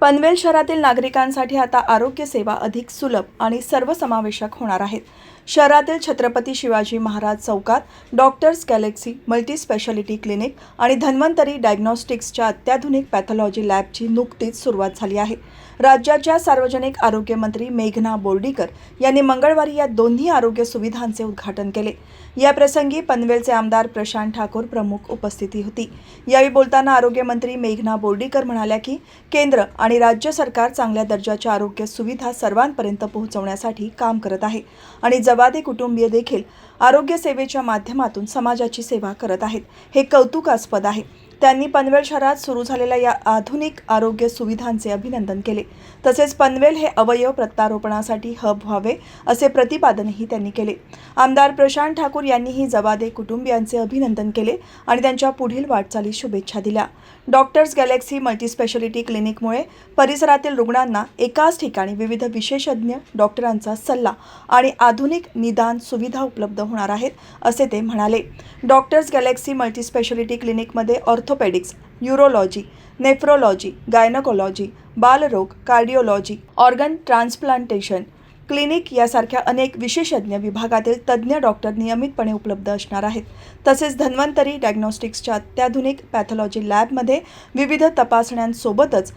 पनवेल शहरातील नागरिकांसाठी आता आरोग्य सेवा अधिक सुलभ आणि सर्वसमावेशक होणार आहेत. शहरातील छत्रपती शिवाजी महाराज चौकात डॉक्टर्स गॅलेक्सी मल्टीस्पेशालिटी क्लिनिक आणि धन्वंतरी डायग्नॉस्टिक्सच्या अत्याधुनिक पॅथॉलॉजी लॅबची नुकतीच सुरुवात झाली आहे. राज्याच्या सार्वजनिक आरोग्यमंत्री मेघना बोर्डीकर यांनी मंगळवारी या दोन्ही आरोग्य सुविधांचे उद्घाटन केले. या प्रसंगी पनवेलचे आमदार प्रशांत ठाकूर प्रमुख उपस्थिती होती. यावेळी बोलताना आरोग्यमंत्री मेघना बोर्डीकर म्हणाल्या की केंद्र आणि राज्य सरकार चांगल्या दर्जाच्या आरोग्य सुविधा सर्वांपर्यंत पोहोचवण्यासाठी काम करत आहे आणि जवादे कुटुंबीय देखील आरोग्य सेवेच्या माध्यमातून समाजाची सेवा करत आहेत. हे कौतुकास्पद आहे. त्यांनी पनवेल शहरात सुरू झालेल्या या आधुनिक आरोग्य सुविधांचे अभिनंदन केले. तसेच पनवेल हे अवयव प्रत्यारोपणासाठी हब व्हावे असे प्रतिपादनही त्यांनी केले. आमदार प्रशांत ठाकूर यांनीही जवादे कुटुंबियांचे अभिनंदन केले आणि त्यांच्या पुढील वाटचाली शुभेच्छा दिल्या. डॉक्टर्स गॅलेक्सी मल्टीस्पेशालिटी क्लिनिकमुळे परिसरातील रुग्णांना एकाच ठिकाणी विविध विशेषज्ञ डॉक्टरांचा सल्ला आणि आधुनिक निदान सुविधा उपलब्ध होणार आहेत असे ते म्हणाले. डॉक्टर्स गॅलेक्सी मल्टीस्पेशालिटी क्लिनिकमध्ये ऑर्थोपेडिक्स न्यूरोलॉजी नेफ्रोलॉजी गायनकोलॉजी बालरोग कार्डिओलॉजी ऑर्गन ट्रान्सप्लांटेशन. क्लिनिक यासारख्या अनेक विशेषज्ञ विभागातील तज्ज्ञ डॉक्टर नियमितपणे उपलब्ध असणार आहेत. तसेच धन्वंतरी डायग्नॉस्टिक्सच्या अत्याधुनिक पॅथॉलॉजी लॅबमध्ये विविध तपासण्यांसोबतच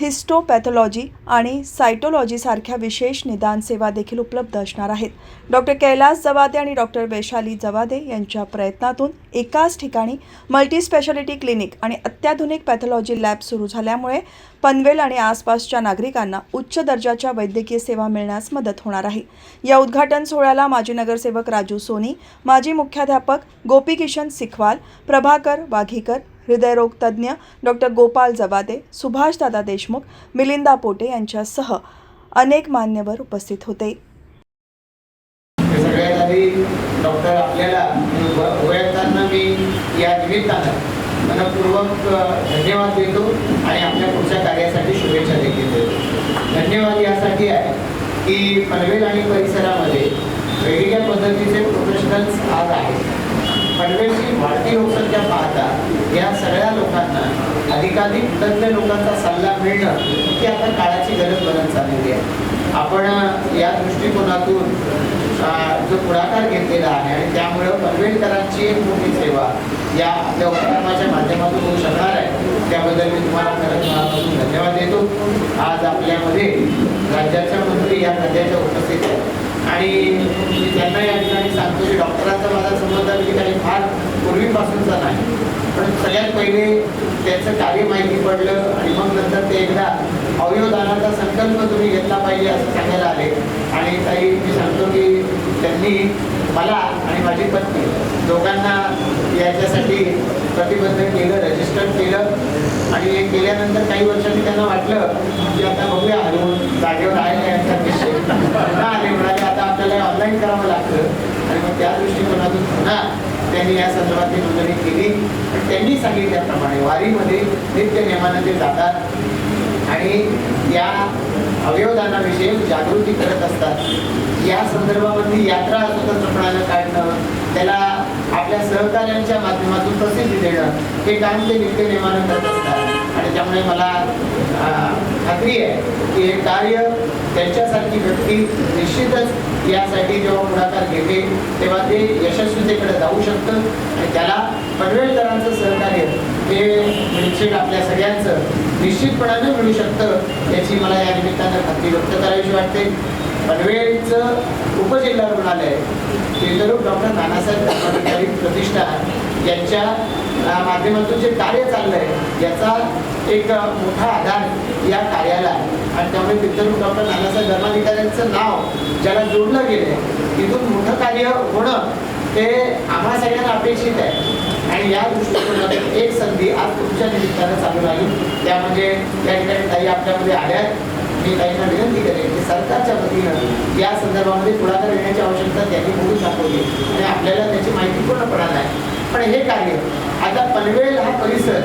हिस्टोपॅथॉलॉजी आणि सायटोलॉजीसारख्या विशेष निदान सेवा देखील उपलब्ध असणार आहेत. डॉक्टर कैलास जवादे आणि डॉक्टर वैशाली जवादे यांच्या प्रयत्नातून एकाच ठिकाणी मल्टीस्पेशालिटी क्लिनिक आणि अत्याधुनिक पॅथॉलॉजी लॅब सुरू झाल्यामुळे पनवेल आणि आसपासच्या नागरिकांना उच्च दर्जाच्या वैद्यकीय सेवा मिळण्यास मदत होणार आहे. या उद्घाटन सोहळ्याला माजी नगरसेवक राजू सोनी माजी मुख्याध्यापक गोपीकिशन सिखवाल प्रभाकर वाघीकर हृदयरोग तज्ज्ञ डॉक्टर गोपाल जबादे सुभाषदादा देशमुख मिलिंदा पोटे यांच्यासह अनेक मान्यवर उपस्थित होते. सगळ्यात आधी डॉक्टर आपल्याला वयताना मी या निमित्तानं मनपूर्वक धन्यवाद देतो आणि आपल्या पुढच्या कार्यासाठी शुभेच्छा देखील देतो. धन्यवाद यासाठी आहे की पनवेल आणि परिसरामध्ये वेगवेगळ्या पद्धतीचे प्रोफेशनल्स आज आहेत. पनवेलची वाढती लोकसंख्या पाहता या सगळ्या लोकांना अधिकाधिक तज्ज्ञ लोकांचा सल्ला मिळणं ही आता काळाची गरज बनत चाललेली आहे. आपण या दृष्टिकोनातून जो पुढाकार घेतलेला आहे आणि त्यामुळं पनवेलकरांची एक मोठी सेवा या आपल्या उपक्रमाच्या माध्यमातून होऊ शकणार आहे. त्याबद्दल मी तुम्हाला खरंच मनापासून धन्यवाद देतो. आज आपल्यामध्ये राज्याच्या मंत्री या खात्याच्या उपस्थित आहेत. आणि मी त्यांना या ठिकाणी सांगतो की डॉक्टरांचा माझा संबंध मी काही फार पूर्वीपासूनचा नाही. पण सगळ्यात पहिले त्याचं कार्य माहिती पडलं आणि मग नंतर ते एकदा अवयवदानाचा संकल्प तुम्ही घेतला पाहिजे असं सांगायला आले. आणि काही मी सांगतो की त्यांनी मला आणि माझी पत्नी दोघांना याच्यासाठी प्रतिबंध केलं रजिस्टर केलं. आणि हे केल्यानंतर काही वर्षांनी त्यांना वाटलं की आता बघूया हरवून जागेवर आहे का यांचा विषय पुन्हा आले म्हणाले आता आपल्याला ऑनलाईन करावं लागतं. आणि मग त्या दृष्टिकोनातून पुन्हा त्यांनी या संदर्भातली नोंदणी केली. त्यांनी सांगितल्याप्रमाणे वारीमध्ये नित्य नेमानं ते जातात. आणि या अवयवदानाविषयी जागृती करत असतात. या संदर्भामध्ये यात्रा स्वतंत्रपणानं काढणं त्याला आपल्या सहकार्यांच्या माध्यमातून प्रसिद्धी देणं हे काम ते नित्य नेमानं करत असतात. आणि त्यामुळे मला खात्री आहे की हे कार्य त्यांच्यासारखी व्यक्ती निश्चितच यासाठी जेव्हा पुढाकार घेते तेव्हा ते यशस्वीतेकडे जाऊ शकतं. आणि त्याला पनवेलकरांचं सहकार्य हे निश्चित आपल्या सगळ्यांचं निश्चितपणानं मिळू शकतं याची मला या निमित्तानं खात्री व्यक्त करावीशी वाटते. पनवेलचं उपजिल्हा रुग्णालय तीर्थरूप डॉक्टर नानासाहेब धर्माधिकारी प्रतिष्ठान यांच्या माध्यमातून जे कार्य चाललंय याचा एक मोठा आधार या कार्याला आहे. आणि त्यामुळे तिथं डॉक्टर नानासाहेब धर्माधिकाऱ्यांचं नाव ज्याला जोडलं गेलंय तिथून मोठं कार्य होणं ते आम्हा सगळ्यांना अपेक्षित आहे. आणि या दृष्टिकोनातून एक संधी आज तुमच्या निमित्तानं चालू राहील. त्या म्हणजे या ठिकाणी काही आपल्यामध्ये आल्या आहेत. मी काहींना विनंती करेन की सरकारच्या वतीनं या संदर्भामध्ये पुढाकार घेण्याची आवश्यकता त्यांनी बोलून दाखवली. आणि आपल्याला त्याची माहिती पूर्ण पडायला नाही पण हे कार्य आता पनवेल हा परिसर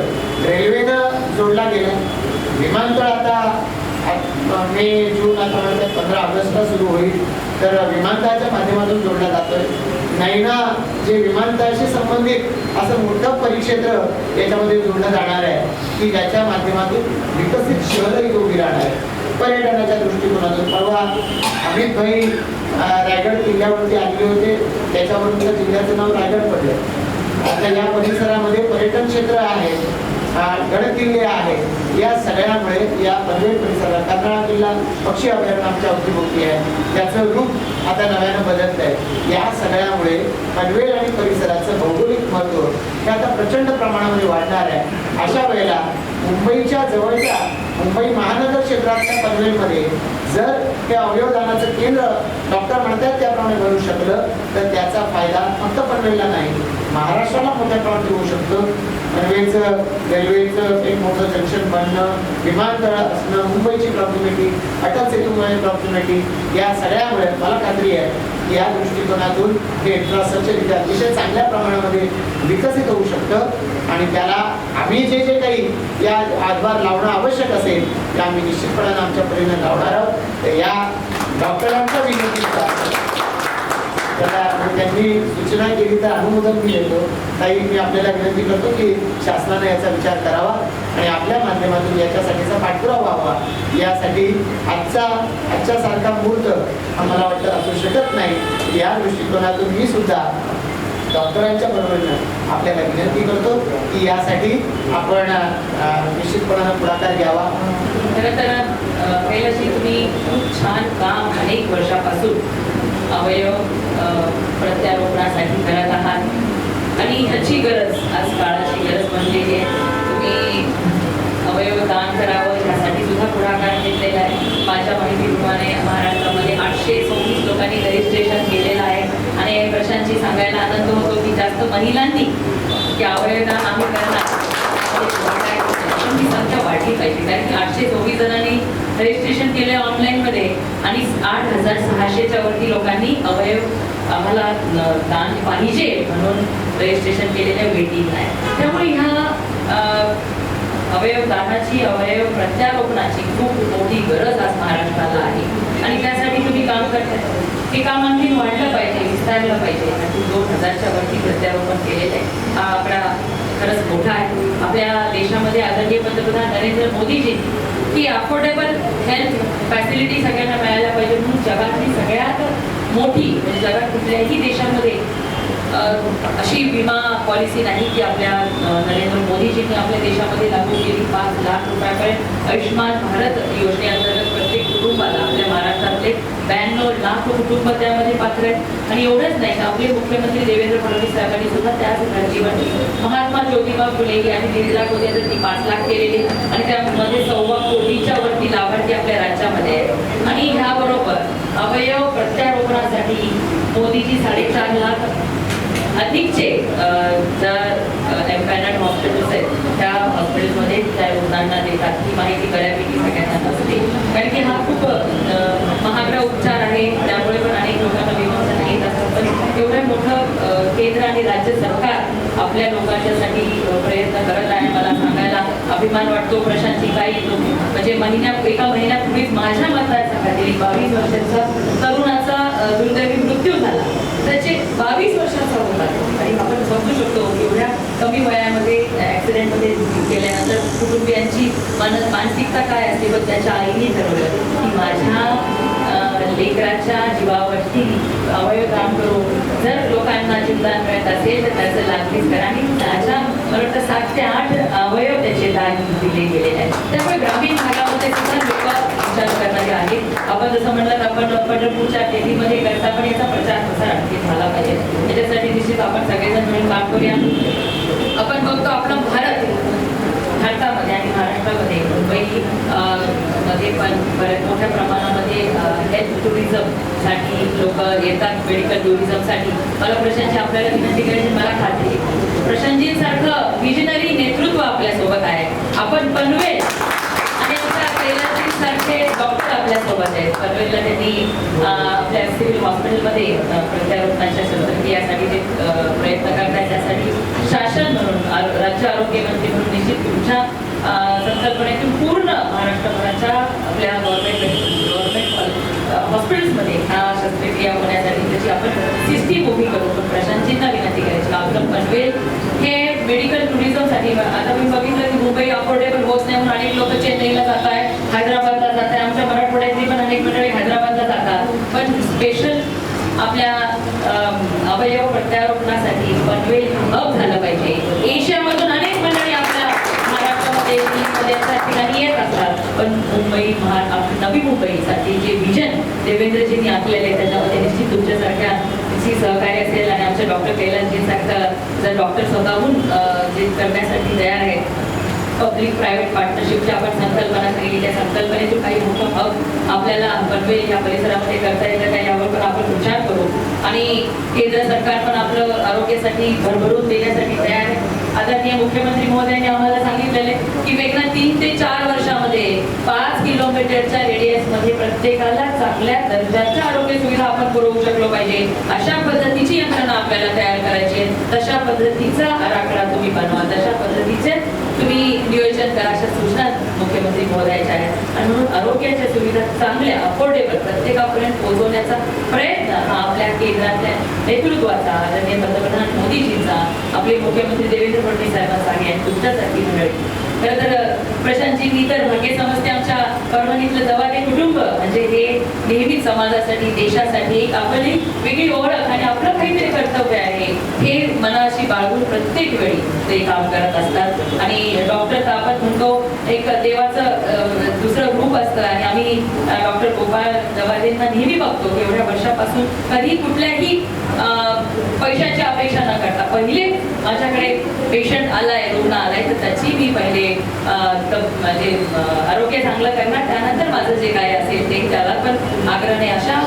रेल्वेनं जोडला गेला. विमानतळ आता मे जून आता पंधरा ऑगस्टला सुरू होईल. तर विमानतळाच्या माध्यमातून जोडला जातोय. नैना जे विमानतळाशी संबंधित असं मोठं परिक्षेत्र याच्यामध्ये जोडलं जाणार आहे की ज्याच्या माध्यमातून विकसित शहरही आहे. पर्यटनाच्या दृष्टिकोनातून. परवा अमित भाई रायगड किल्ल्यावरती आलेले होते. त्याच्यावरून त्या जिल्ह्याचं नाव रायगड पडलं. आता या परिसरामध्ये पर्यटन क्षेत्र आहे गड किल्ले आहे. या सगळ्यामुळे या पनवेल परिसरात कर्नाळा किल्ला पक्षी अभयारण्य आमच्या अवतीभोवती आहे. त्याचं रूप आता नव्यानं बदलत आहे या सगळ्यामुळे पनवेल आणि परिसराचं भौगोलिक महत्त्व हे आता प्रचंड प्रमाणामध्ये वाढणार आहे. अशा वेळेला मुंबईच्या जवळच्या मुंबई महानगर क्षेत्रातल्या पनवेलमध्ये जर हे अवयवदानाचं केंद्र डॉक्टर म्हणतात त्याप्रमाणे भरू शकलं तर त्याचा फायदा फक्त पनवेलला नाही. महाराष्ट्राला मोठ्या प्रमाणात होऊ शकतो. रेल्वेचं रेल्वेचं एक मोठं जंक्शन बनणं विमानतळ असणं मुंबईची प्रॉब्लेमॅटी अटल सेतूमुळे प्रॉब्लेमॅटी या सगळ्यामुळे मला खात्री आहे की या दृष्टिकोनातून हे इन्फ्रास्ट्रक्चर अतिशय चांगल्या प्रमाणामध्ये विकसित होऊ शकतं. आणि त्याला आम्ही जे जे काही या हातभार लावणं आवश्यक असेल ते आम्ही निश्चितपणानं आमच्या परीने लावणार आहोत. तर या डॉक्टरांचा विनंती त्याला त्यांनी सूचना केली तर अनुमोदन मी येतो. ताई मी आपल्याला विनंती करतो की शासनाने याचा विचार करावा आणि आपल्या माध्यमातून याच्यासाठीचा पाठपुरावा व्हावा. यासाठी आजचा आजच्यासारखा मुहूर्त आम्हाला मला वाटतं असू शकत नाही. या दृष्टिकोनातून मी सुद्धा डॉक्टरांच्या बरोबरीनं आपल्याला विनंती करतो की यासाठी आपण निश्चितपणानं पुढाकार घ्यावा. खरं तर पहिल्याशी तुम्ही खूप छान काम अनेक वर्षापासून अवयव प्रत्यारोपणासाठी करत आहात. आणि ह्याची गरज आज काळाची गरज म्हणजे बनलेली आहे तुम्ही अवयव दान करावं ह्यासाठी सुद्धा पुढाकार घेतलेला आहे. माझ्या माहितीप्रमाणे महाराष्ट्रामध्ये आठशे सव्वीस लोकांनी रजिस्ट्रेशन केलेलं आहे. आणि प्रशांतजी सांगायला आनंद होतो की जास्त महिलांनी की अवयवदान आम्ही करणार. संख्या वाढली पाहिजे. कारण की आठशे चोवीस जणांनी रजिस्ट्रेशन केलं ऑनलाईनमध्ये आणि आठ हजार सहाशेच्या वरती लोकांनी अवयव आम्हाला दान पाहिजे म्हणून रजिस्ट्रेशन केलेल्या वेटिंग आहे. त्यामुळे ह्या अवयव दानाची अवयव प्रत्यारोपणाची खूप मोठी गरज आज महाराष्ट्राला आहे. आणि त्यासाठी तुम्ही काम करताय. हे काम आणखी वाढलं पाहिजे विस्तारलं पाहिजे. आणि दोन हजारच्या वरती प्रत्यारोपण केलेलं आहे. हा आकडा खरंच मोठा आहे. आपल्या देशामध्ये आदरणीय पंतप्रधान नरेंद्र मोदीजी की अफोर्डेबल हेल्थ फॅसिलिटी सगळ्यांना मिळायला पाहिजे म्हणून जगातली सगळ्यात मोठी म्हणजे जगात कुठल्याही देशामध्ये अशी विमा पॉलिसी नाही की आपल्या नरेंद्र मोदीजींनी आपल्या देशामध्ये लागू केली पाच लाख रुपयापर्यंत आयुष्यमान भारत योजनेअंतर्गत प्रत्येक कुटुंबाला आपल्या महाराष्ट्रातले ब्याण्णव लाख कुटुंब त्यामध्ये पात्र आहेत. आणि एवढंच नाही तर आपले मुख्यमंत्री देवेंद्र फडणवीस साहेबांनी सुद्धा त्याच धर्तीवर महात्मा ज्योतिबा फुले यांनी दीड लाख होते तर ती पाच लाख केलेली. आणि त्यामध्ये सव्वा कोटीच्या वरती लाभार्थी आपल्या राज्यामध्ये आहेत. आणि ह्याबरोबर अवयव प्रत्यारोपणासाठी मोदीजी साडेचार लाख अधिकचे जर एम्पॅनल हॉस्पिटल्स आहेत त्या हॉस्पिटलमध्ये त्या रुग्णांना देतात. ही माहिती बऱ्यापैकी सगळ्यांना असते कारण की हा खूप अ, महागडा उपचार आहे त्यामुळे पण अनेक लोकांना विमा येत असतात पण एवढं मोठं अ, केंद्र आणि राज्य सरकार आपल्या लोकांच्यासाठी प्रयत्न करत आहे. मला सांगायला अभिमान वाटतो. प्रशांतची काही म्हणजे महिन्या एका महिन्यापूर्वीच माझ्या मतदारसंघातील बावीस वर्षाचा तरुणाचा दुर्दैवी मृत्यू झाला. त्याचे बावीस वर्षाचा होता आणि आपण समजू शकतो एवढ्या कमी वयामध्ये ॲक्सिडेंटमध्ये गेल्यानंतर कुटुंबियांची मन मानसिकता काय असते पण त्याच्या आईने ठरवलं. की माझ्या लेकराच्या जीवावरती अवयव काम करू जर लोकांना जीवदान मिळत असेल तर त्याचं लागलीच करा. आणि त्याच्या मला वाटतं सात ते आठ अवयव त्याचे दान दिले गेलेले आहेत. त्यामुळे ग्रामीण भागामध्ये सुद्धा लोक विचार करणारे आहेत. आपण जसं म्हणलं तर आपण पंढरपूरच्या टेलीमध्ये करता पण याचा प्रचार प्रसार आणखी झाला पाहिजे? त्याच्यासाठी निश्चित आपण सगळेजण मिळून काम करूया. आपण बघतो आपला भारत भारतामध्ये आणि महाराष्ट्रामध्ये मुंबई मध्ये पण बऱ्याच मोठ्या प्रमाणात हेल्थ टुरिझमसाठी लोक येतात मेडिकल टुरिझमसाठी मला प्रशांतजी आपल्याला विनंती करायची मला खात्री आहे. प्रशांतजींसारखं विजनरी नेतृत्व आपल्यासोबत आहे. आपण पनवेल आणि सारखे डॉक्टर आपल्यासोबत आहेत. पनवेलला त्यांनी आपल्या सिव्हिल हॉस्पिटलमध्ये प्रत्यारोपणाच्या शस्त्रक्रियासाठी ते प्रयत्न करतात त्यासाठी शासन म्हणून राज्य आरोग्य मंत्री म्हणून निश्चित तुमच्या संकल्पनेतून पूर्ण महाराष्ट्रभराच्या आपल्या गव्हर्नमेंट हॉस्पिटल्समध्ये ह्या शस्त्रक्रिया होण्यासाठी त्याची आपण सिस्टीम उभी करू. पण प्रशांतजींना विनंती करायची. का आपलं पनवेल हे मेडिकल टुरिझमसाठी आता मी बघितलं की मुंबई अफोर्डेबल होत नाही म्हणून अनेक लोक चेन्नईला जात आहे हैदराबादला जात आहे आमच्या मराठवाड्यातली पण अनेक मंडळी हैदराबादला जातात. पण स्पेशल आपल्या अवयव प्रत्यारोपणासाठी पनवेल हब झालं पाहिजे. एशियामधून अनेक मंडळी आपल्या महाराष्ट्रामध्ये दिल्लीमध्ये ठिकाणी येत असतात. पण मुंबई महा नवी मुंबईसाठी जे विजन देवेंद्रजींनी आखलेले आहे त्याच्यामध्ये निश्चित तुमच्यासारख्या ची सहकार्य असेल आणि आमच्या डॉक्टर कैलासजींसारखं जर डॉक्टर स्वतःहून जे करण्यासाठी तयार आहेत पब्लिक प्रायव्हेट पार्टनरशिपची आपण संकल्पना केली त्या संकल्पनेतून काही मोठं हब आपल्याला पनवेल या परिसरामध्ये करता येतं का यावर पण आपण विचार करू. आणि केंद्र सरकार पण आपलं आरोग्यासाठी भरभरून देण्यासाठी तयार आहे. आदरणीय मुख्यमंत्री महोदयांनी आम्हाला सांगितलेले की वेगळ्या तीन ते चार वर्षामध्ये पाच किलोमीटरच्या रेडियसमध्ये प्रत्येकाला चांगल्या दर्जाच्या आरोग्य सुविधा आपण पुरवू शकलो पाहिजे. अशा पद्धतीची यंत्रणा आपल्याला तयार करायची आहे. तशा पद्धतीचा आराखडा तुम्ही बनवा तशा पद्धतीचे तुम्ही नियोजन करा अशा सूचना मुख्यमंत्री महोदयाच्या आहेत आणि म्हणून आरोग्याच्या सुविधा चांगल्या अफोर्डेबल प्रत्येकापर्यंत पोहोचवण्याचा प्रयत्न हा आपल्या केंद्रातल्या नेतृत्वाचा आदरणीय पंतप्रधान मोदीजींचा आपले मुख्यमंत्री देवेंद्र फडणवीस साहेबांचा आहे आणि तुमच्यासाठी मंडळी. खरं तर प्रशांतजींनी तर भाग्य समजते आमच्या परभणीतलं दवाने कुटुंब. म्हणजे हे नेहमी समाजासाठी देशासाठी एक आपली वेगळी ओळख आणि आपलं काहीतरी कर्तव्य आहे. हे मनाशी बाळगून प्रत्येक वेळी ते काम करत असतात. आणि डॉक्टर तापत म्हणतो एक देवाचं अं, दुसरं रूप असतं आणि आम्ही डॉक्टर गोपाळ जवादेंना नेहमी बघतो की एवढ्या वर्षापासून कधी कुठल्याही पैशाची अपेक्षा न करता. पहिले माझ्याकडे पेशंट आलाय रुग्ण आलाय तर त्याची मी पहिले म्हणजे आरोग्य चांगलं करणार. त्यानंतर माझं जे काय असेल ते त्याला पण आग्रह अशा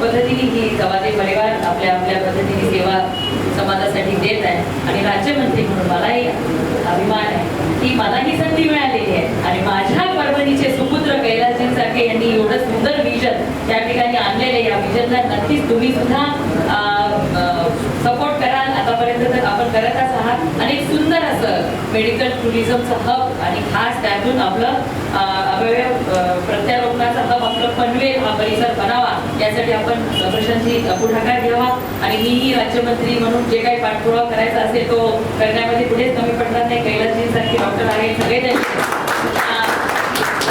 पद्धतीने ही जवादे परिवार आपल्या आपल्या पद्धतीने सेवा समाजासाठी देत आहे. आणि राज्यमंत्री म्हणून मलाही अभिमान आहे. की मला ही संधी मिळालेली आहे. आणि माझ्या परभणीचे सुपुत्र कैलासजींसारखे यांनी एवढं सुंदर विजन त्या ठिकाणी आणलेले या विजनला नक्कीच तुम्ही सुद्धा सपोर्ट कराल. आतापर्यंत तर आपण करतच आहात. आणि सुंदर असं मेडिकल टुरिझमचं हब आणि खास त्यातून आपलं प्रत्यारोपणाचा हब आपलं पनवेल हा परिसर बनावा यासाठी आपण प्रशांतजी पुढाकार घ्यावा. आणि मीही राज्यमंत्री म्हणून जे काही पाठपुरावा करायचा असेल तो करण्यामध्ये पुढेच कमी पडणार नाही. कैलासजींसारखे डॉक्टर आहेत सगळे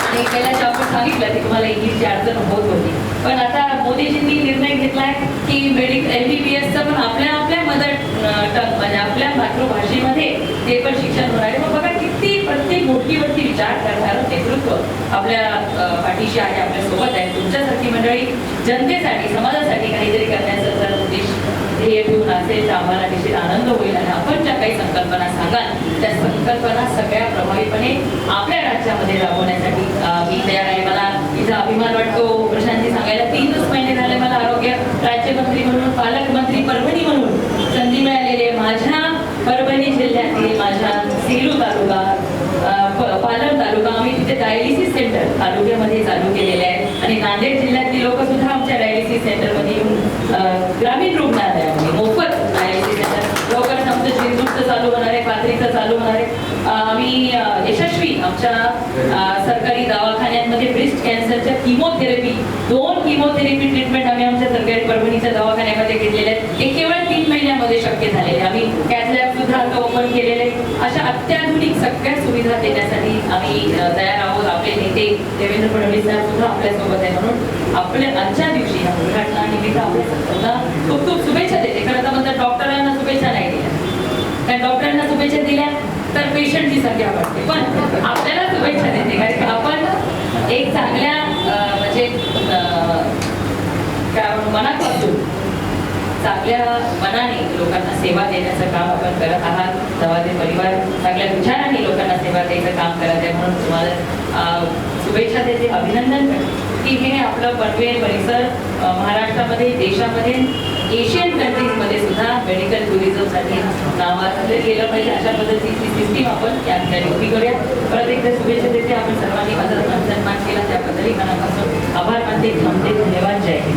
आणि कैलास आपण सांगितलं की तुम्हाला इंग्लिशची अडचण होत होती. पण आता मोदीजींनी निर्णय घेतलाय की मेडिकल एम बी बी एसचं पण आपल्या आपल्या मदर टंग म्हणजे आपल्या मातृभाषेमध्ये ते पण शिक्षण होणार आहे. मग बघा किती प्रत्येक गोष्टीवरती विचार करणारं नेतृत्व. आपल्या पाठीशी आहे आपल्यासोबत आहे. तुमच्यासारखी मंडळी जनतेसाठी समाजासाठी काहीतरी करण्याचा जर उद्देश ध्येय ठेवून असेल तर आम्हाला निश्चित आनंद होईल. आणि आपण ज्या काही संकल्पना सांगाल त्या संकल्पना सगळ्या प्रभावीपणे आपल्या राज्यामध्ये राबवण्यासाठी मी तयार आहे. मला इथं अभिमान वाटतो. प्रशांतजी सांगायला तीनच महिने झाले मला आरोग्य राज्यमंत्री म्हणून पालकमंत्री परभणी म्हणून संधी मिळालेली आहे. माझ्या परभणी जिल्ह्यातील माझ्या सेलू तालुका पालम तालुका आम्ही तिथे डायलिसिस सेंटर तालुक्यामध्ये चालू केलेले आहे. आणि नांदेड जिल्ह्यातली लोक सुद्धा आमच्या डायलिसिस सेंटरमध्ये येऊन ग्रामीण रुग्णालयामध्ये मोफत डायलिसिस सेंटर लवकरच आमचं जिंतूरचं चालू होणार आहे पाथरीचं चालू होणार आहे. आम्ही यशस्वी आमच्या सरकारी दवाखान्यात कॅन्सरच्या किमोथेरपी दोन किमोथेरपी ट्रीटमेंट आम्ही आमच्या सरकारी परभणीच्या दवाखान्यामध्ये घेतलेले आहेत. हे केवळ तीन महिन्यामध्ये शक्य झालेले. आम्ही कॅथलॅब सुद्धा आता ओपन केलेले अशा अत्याधुनिक सगळ्या सुविधा देण्यासाठी आम्ही तयार आहोत. आपले नेते देवेंद्र फडणवीस साहेब सुद्धा आपल्यासोबत आहे म्हणून आपल्या आजच्या दिवशी या उद्घाटना निमित्त आपल्या सर्वांना खूप खूप शुभेच्छा देते. खरं तर म्हणतात डॉक्टरांना शुभेच्छा नाही दिल्या. कारण डॉक्टरांना शुभेच्छा दिल्या तर पेशंटची संख्या वाढते. पण आपल्याला शुभेच्छा देते. कारण आपण एक चांगल्या म्हणजे मनापासून चांगल्या मनाने लोकांना सेवा देण्याचं काम आपण करत आहात. दवाचे परिवार चांगल्या विचाराने लोकांना सेवा द्यायचं काम करत आहे. म्हणून तुम्हाला अं, शुभेच्छा देते अभिनंदन करते. की हे आपलं पनवेल परिसर महाराष्ट्रामध्ये देशामध्ये एशियन कंट्रीजमध्ये सुद्धा मेडिकल टुरिझमसाठी नावाजलं गेलं पाहिजे. अशा पद्धतीची सिस्टीम आपण त्या ठिकाणी उभी करूया. परत एकदा शुभेच्छा देते. आपण सर्वांनी माझा सन्मान केला. त्याबद्दलही मनापासून आभार मानते. थांबते. धन्यवाद. जय हिंद.